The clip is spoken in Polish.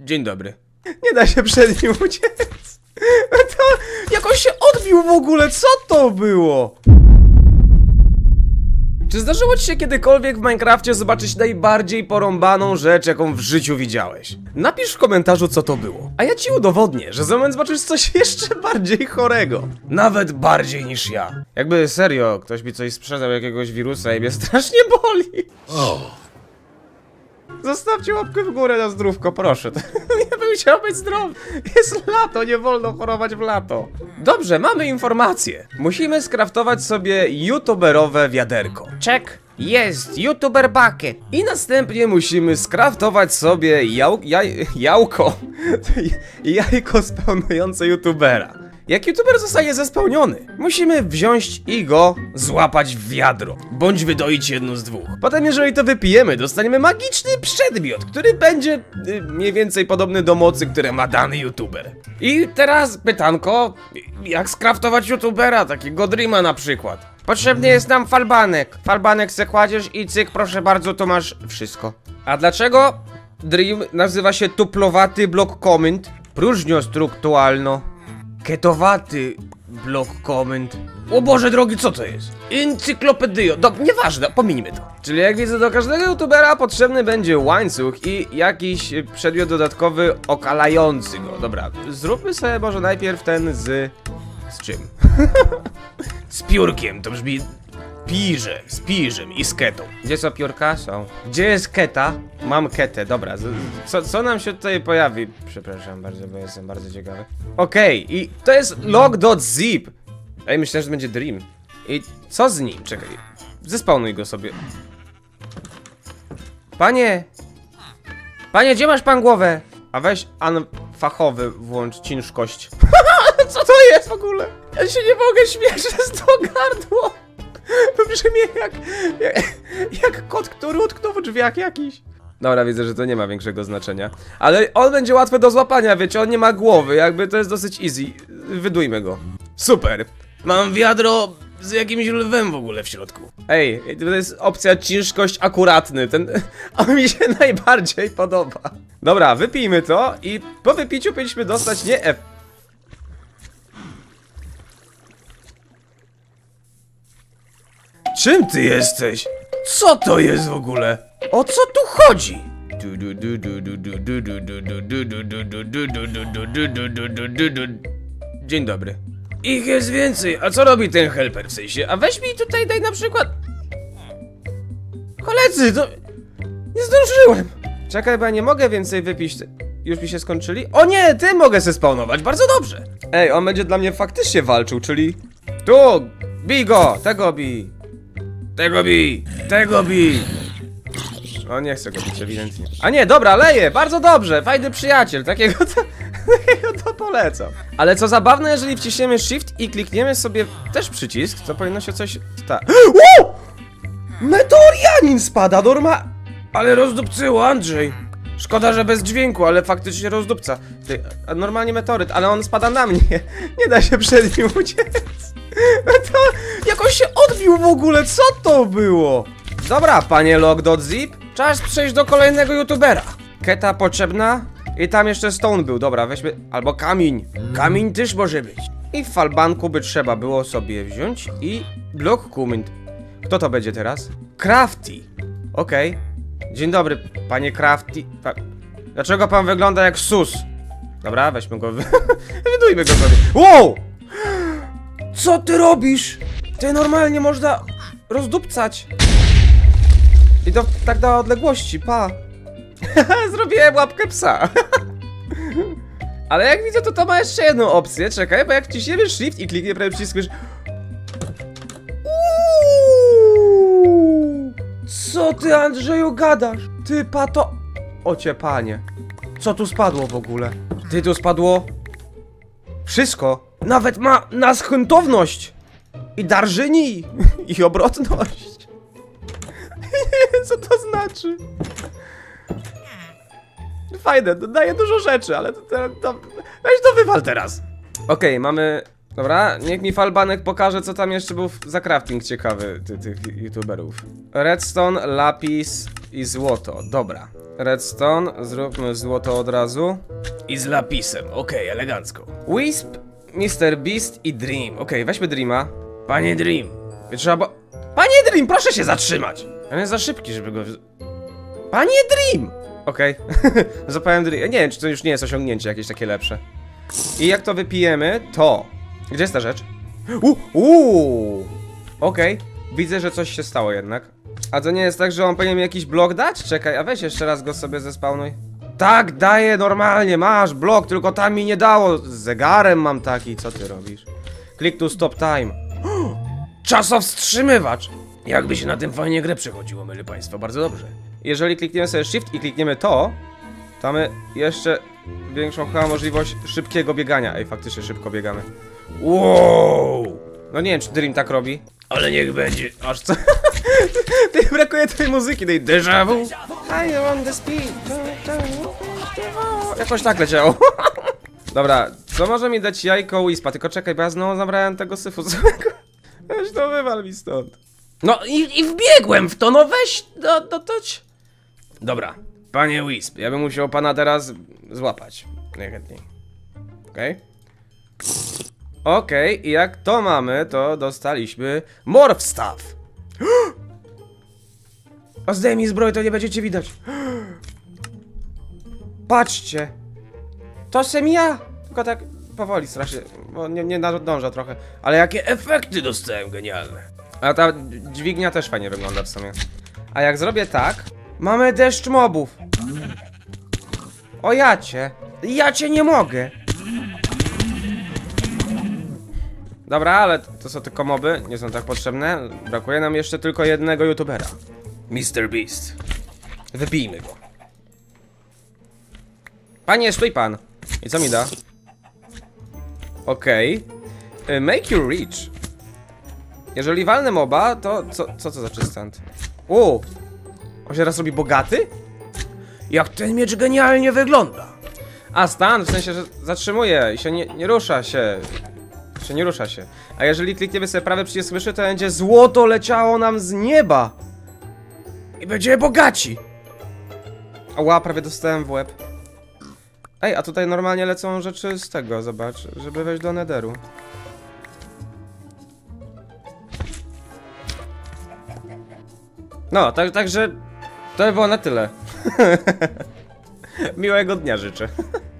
Dzień dobry. Nie da się przed nim uciec. To jakoś się odbił w ogóle, co to było? Czy zdarzyło ci się kiedykolwiek w Minecrafcie zobaczyć najbardziej porąbaną rzecz, jaką w życiu widziałeś? Napisz w komentarzu, co to było. A ja ci udowodnię, że za moment zobaczysz coś jeszcze bardziej chorego. Nawet bardziej niż ja. Jakby serio, ktoś mi coś sprzedał, jakiegoś wirusa i mnie strasznie boli. Zostawcie łapkę w górę na zdrówko, proszę. Chciał być zdrowy. Jest lato, nie wolno chorować w lato. Dobrze, mamy informację. Musimy skraftować sobie youtuberowe wiaderko. Check. Jest, youtuber bucket. I następnie musimy skraftować sobie jał, jaj, jałko. Jajko spełniające youtubera. Jak youtuber zostanie zespełniony, musimy wziąć i go złapać w wiadro, bądź wydoić jedno z dwóch. Potem, jeżeli to wypijemy, dostaniemy magiczny przedmiot, który będzie y, mniej więcej podobny do mocy, które ma dany youtuber. I teraz pytanko, jak skraftować youtubera, takiego Dreama na przykład? Potrzebny jest nam falbanek. Falbanek se kładziesz i cyk, proszę bardzo, to masz wszystko. A dlaczego Dream nazywa się tuplowaty blok komend? Próżnio struktualno. Ketowaty blok komend. O Boże drogi, co to jest? Encyklopedio. Do, nieważne, pominijmy to. Czyli jak widzę, do każdego youtubera potrzebny będzie łańcuch i jakiś przedmiot dodatkowy okalający go. Dobra, zróbmy sobie może najpierw ten z... z czym? z piórkiem, to brzmi... Pirze, z piżem i z ketą. Gdzie są piórka? Są. Gdzie jest keta? Mam ketę, dobra. Co, co nam się tutaj pojawi? Przepraszam bardzo, bo jestem bardzo ciekawy. Okej, i to jest log.zip. Ej, myślałem, że będzie dream. I co z nim? Czekaj. Zespawnuj go sobie. Panie! Panie, gdzie masz pan głowę? A weź an fachowy włącz ciężkość. Co to jest w ogóle? Ja się nie mogę śmiać, że jest to gardło. Brzmi jak, jak, jak kot, który utknął w drzwiach jakiś. Dobra, widzę, że to nie ma większego znaczenia. Ale on będzie łatwy do złapania, wiecie, on nie ma głowy, jakby to jest dosyć easy. Wydujmy go. Super. Mam wiadro z jakimś lwem w ogóle w środku. Ej, to jest opcja ciężkość akuratny, ten... On mi się najbardziej podoba. Dobra, wypijmy to i po wypiciu powinniśmy dostać nie F... Czym ty jesteś? Co to jest w ogóle? O co tu chodzi? Dzień dobry. Ich jest więcej. A co robi ten helper w sensie? A weź mi tutaj daj na przykład. Koledzy, to. Nie zdążyłem. Czekaj, bo ja nie mogę więcej wypić. Już mi się skończyli? O nie, ty mogę se spawnować, bardzo dobrze. Ej, on będzie dla mnie faktycznie walczył, czyli. Tu! Bij go! Tego bij! Tego bij! Tego bij! O, nie chcę go bić ewidentnie. A nie, dobra, leje, bardzo dobrze, fajny przyjaciel, takiego to, takiego to polecam. Ale co zabawne, jeżeli wciśniemy shift i klikniemy sobie też przycisk, to powinno się coś... Ta... Ło! Meteorianin spada, norma... Ale rozdupcyło, Andrzej. Szkoda, że bez dźwięku, ale faktycznie rozdupca. Ty, normalnie meteoryt, ale on spada na mnie. Nie da się przed nim uciec. To jakoś się odbił w ogóle, co to było? Dobra, panie log.zip, czas przejść do kolejnego youtubera. Keta potrzebna i tam jeszcze stone był, dobra, weźmy, albo kamień. Kamień też może być. I w falbanku by trzeba było sobie wziąć i blok kumint. Kto to będzie teraz? Crafty. Okej. Dzień dobry, panie Crafty. Pa... Dlaczego pan wygląda jak sus? Dobra, weźmy go, wy... wydujmy go sobie. Wow! Co ty robisz? Ty normalnie można rozdupcać. I to tak do odległości, pa. Zrobiłem łapkę psa. Ale jak widzę, to to ma jeszcze jedną opcję. Czekaj, bo jak wciśniemy shift i klikniemy prawie przycisk, Co ty, Andrzeju, gadasz? Ty, pato... Ocie, panie. Co tu spadło w ogóle? Ty, tu spadło... Wszystko. Nawet ma nas chętowność. I darżyni. I obrotność. Co to znaczy? Fajne, daje dużo rzeczy, ale to, to, to weź to wywal teraz. Okej, mamy Dobra, niech mi Falbanek pokaże, co tam jeszcze był za crafting ciekawy ty, tych youtuberów. Redstone, lapis i złoto. Dobra. Redstone, zróbmy złoto od razu. I z lapisem, okej, elegancko. Wisp, Mr. Beast i Dream. Okej, weźmy Dreama. Panie Dream. Trzeba bo... Panie Dream, proszę się zatrzymać! On jest za szybki, żeby go... wz- Panie Dream! Okej, zapałem Dream. Nie wiem, czy to już nie jest osiągnięcie jakieś takie lepsze. I jak to wypijemy, to... Gdzie jest ta rzecz? Uuu! Uu. Okej, widzę, że coś się stało jednak. A to nie jest tak, że on powinien mi jakiś blok dać? Czekaj, a weź jeszcze raz go sobie zespawnuj. Tak, daję normalnie, masz blok, tylko tam mi nie dało. Z zegarem mam taki, co ty robisz? Click to stop time. Czasowstrzymywacz! Jakby się na tym fajnie grę przechodziło, myli państwo, bardzo dobrze. Jeżeli klikniemy sobie shift i klikniemy to, to mamy jeszcze większą chyba możliwość szybkiego biegania. Ej, faktycznie szybko biegamy. Wow! No nie wiem, czy Dream tak robi. Ale niech będzie. Aż co? Ty brakuje tej muzyki, tej déjà vu. I want the speed. Jakoś tak leciało. Dobra, co może mi dać jajko Wispa? Tylko czekaj, bo ja znowu zabrałem tego syfu całego. Weź to wywal mi stąd. No i, i wbiegłem w to, no weź, no to... ci- Dobra, panie Wisp, ja bym musiał pana teraz złapać. Najchętniej. Okej? Okej, i jak to mamy, to dostaliśmy Morph Staff. A zdejmij zbroję, to nie będziecie widać. Patrzcie. To sem ja. Tylko tak powoli strasznie, bo nie, nie nadąża trochę. Ale jakie efekty dostałem genialne. A ta dźwignia też fajnie wygląda w sumie. A jak zrobię tak, mamy deszcz mobów. O jacie. Ja cię nie mogę. Dobra, ale to są tylko moby, nie są tak potrzebne. Brakuje nam jeszcze tylko jednego youtubera. Mr. Beast. Wybijmy go. Panie, stój pan. I co mi da? Okej. Y, Make you rich. Jeżeli walnę moba, to co, co to znaczy stand? U, On się teraz robi bogaty? Jak ten miecz genialnie wygląda. A stand, w sensie, że zatrzymuje i się nie, nie rusza się. Się nie rusza się. A jeżeli klikniemy sobie prawy przycisk myszy, to będzie złoto leciało nam z nieba. I będziemy bogaci. Ła, prawie dostałem w łeb. Ej, a tutaj normalnie lecą rzeczy z tego, zobacz, żeby wejść do nederu. No, tak, także to by było na tyle. Miłego dnia życzę.